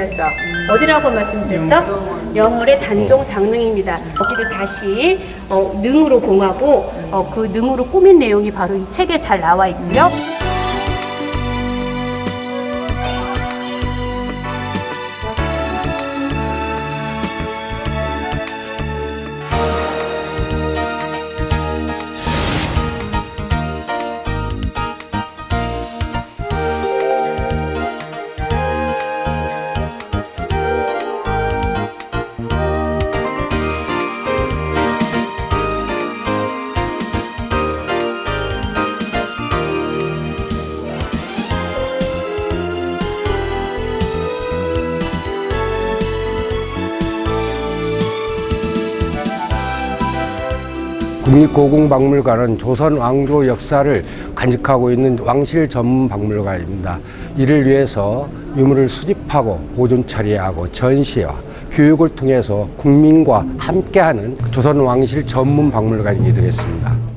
말씀드렸죠. 어디라고 말씀드렸죠? 영월의 단종 장릉입니다. 거기를 다시 어, 능으로 봉하고 어, 그 능으로 꾸민 내용이 바로 이 책에 잘 나와 있고요. 국립고궁박물관은 조선 왕조 역사를 간직하고 있는 왕실 전문 박물관입니다. 이를 위해서 유물을 수집하고 보존 처리하고 전시와 교육을 통해서 국민과 함께하는 조선 왕실 전문 박물관이 되겠습니다.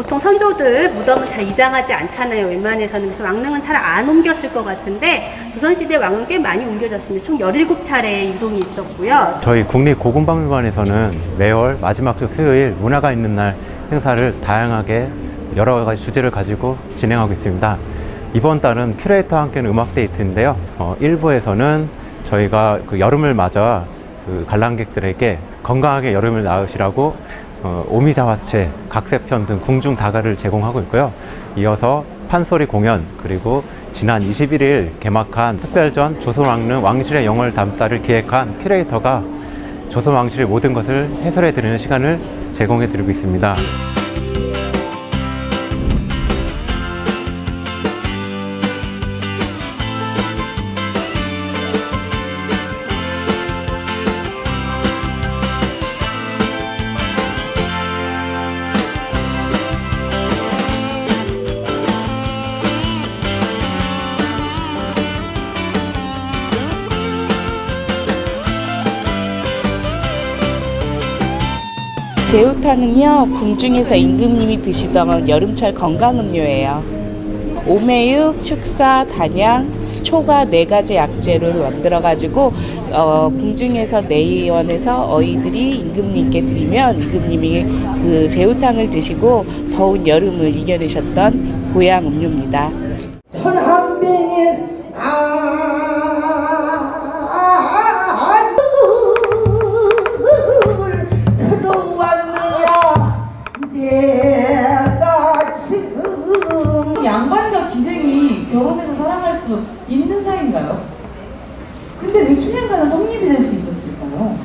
보통 선조들 무덤을 잘 이장하지 않잖아요. 웬만해서는 그래서 왕릉은 잘 안 옮겼을 것 같은데 조선시대 왕은 꽤 많이 옮겨졌습니다. 총 17차례 이동이 있었고요. 저희 국립고궁박물관에서는 매월 마지막 주 수요일 문화가 있는 날 행사를 다양하게 여러 가지 주제를 가지고 진행하고 있습니다. 이번 달은 큐레이터와 함께하는 음악 데이트인데요. 어, 1부에서는 저희가 그 여름을 맞아 그 관람객들에게 건강하게 여름을 나으시라고 어, 오미자화채, 각세편 등 궁중 다가를 제공하고 있고요. 이어서 판소리 공연 그리고 지난 21일 개막한 특별전 조선왕릉 왕실의 영월 담다를 기획한 큐레이터가 조선 왕실의 모든 것을 해설해 드리는 시간을 제공해 드리고 있습니다. 제우탕은요 궁중에서 임금님이 드시던 여름철 건강음료예요. 오메육, 축사, 단양, 초가 네 가지 약재를 만들어 가지고 어, 궁중에서 내의원에서 어이들이 임금님께 드리면 임금님이 그 제우탕을 드시고 더운 여름을 이겨내셨던 고향 음료입니다. 아 1년인가요? 근데 왜 춘향가는 성립이 될 수 있었을까요?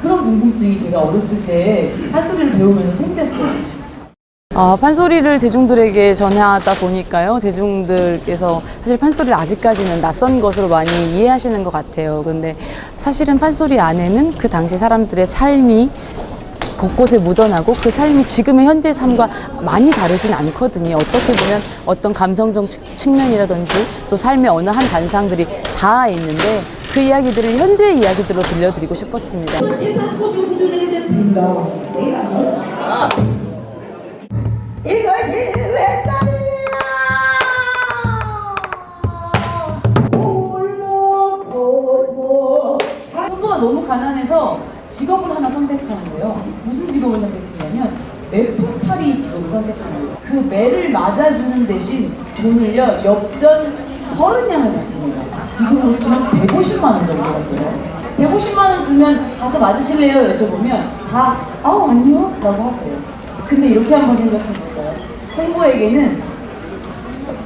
그런 궁금증이 제가 어렸을 때 한소리를 배우면서 생겼어요. 아, 판소리를 대중들에게 전하다 보니까요. 대중들께서 사실 판소리를 아직까지는 낯선 것으로 많이 이해하시는 것 같아요. 근데 사실은 판소리 안에는 그 당시 사람들의 삶이 곳곳에 묻어나고 그 삶이 지금의 현재 삶과 많이 다르진 않거든요. 어떻게 보면 어떤 감성적 측- 측면이라든지 또 삶의 어느 한 단상들이 다 있는데 그 이야기들을 현재의 이야기들로 들려드리고 싶었습니다. 보고 부부가 너무 가난해서 직업을 선택하는데요. 무슨 직업을 선택했냐면 매품팔이 직업을 선택하는 거예요. 그 매를 맞아주는 대신 돈을요 엽전 서른 냥을 받습니다. 지금으로 치면 150만 원 정도 같아요. 150만 원 주면 가서 맞으실래요? 여쭤보면 다 아우 아니요 라고 하세요. 근데 이렇게 한번 생각해 볼까요? 홍보에게는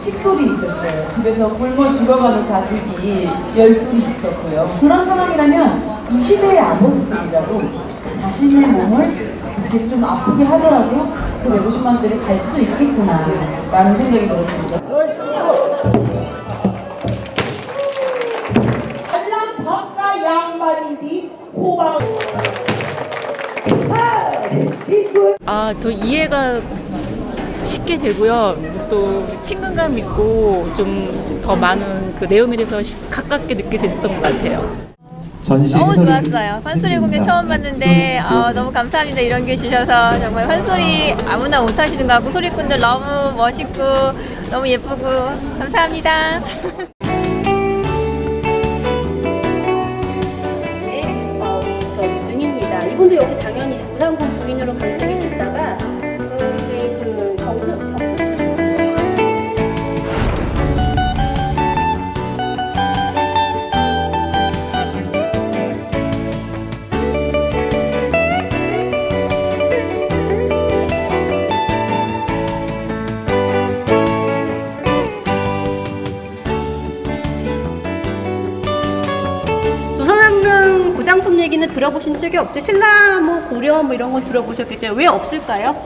식솔이 있었어요. 집에서 굶어 죽어가는 자식이 열둘이 있었고요. 그런 상황이라면 이 시대의 아버지들이라도 자신의 몸을 이렇게 좀 아프게 하더라도 그 150만 원짜리 갈 수도 있겠구나 라는 생각이 들었습니다. 알람 밥과 양말인디 호박 아, 더 이해가 쉽게 되고요. 또 친근감 있고 좀 더 많은 그 내용에 대해서 시- 가깝게 느낄 수 있었던 것 같아요. 너무 좋았어요. 판소리 공연 처음 봤는데 어, 너무 감사합니다. 이런 게 주셔서 정말 판소리 아무나 못 하시는 것 같고 소리꾼들 너무 멋있고 너무 예쁘고 감사합니다. 네, 어, 저 능입니다. 이분도 여기 들어보신 적이 없죠? 신라, 뭐 고려 뭐 이런 건 들어보셨겠죠? 왜 없을까요?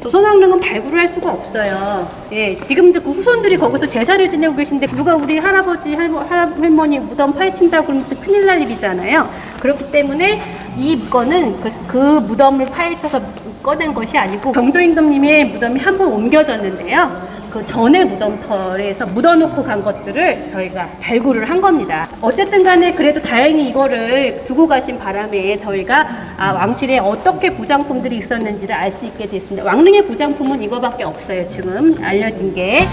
조선왕릉은 발굴을 할 수가 없어요. 예, 지금도 그 후손들이 거기서 제사를 지내고 계신데 누가 우리 할아버지, 할머, 할머니 무덤 파헤친다고 그러면 큰일 날 일이잖아요. 그렇기 때문에 이 건은 그, 그 무덤을 파헤쳐서 꺼낸 것이 아니고 경조임금님의 무덤이 한 번 옮겨졌는데요. 그 전에 무덤터에서 묻어놓고 간 것들을 저희가 발굴을 한 겁니다. 어쨌든 간에 그래도 다행히 이거를 두고 가신 바람에 저희가 아, 왕실에 어떻게 부장품들이 있었는지를 알 수 있게 됐습니다. 왕릉의 부장품은 이거밖에 없어요. 지금 알려진 게.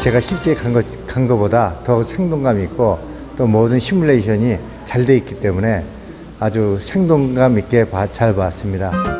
제가 실제 간, 것, 간 것보다 더 생동감 있고 또 모든 시뮬레이션이 잘 돼 있기 때문에 아주 생동감 있게 봐- 잘 봤습니다.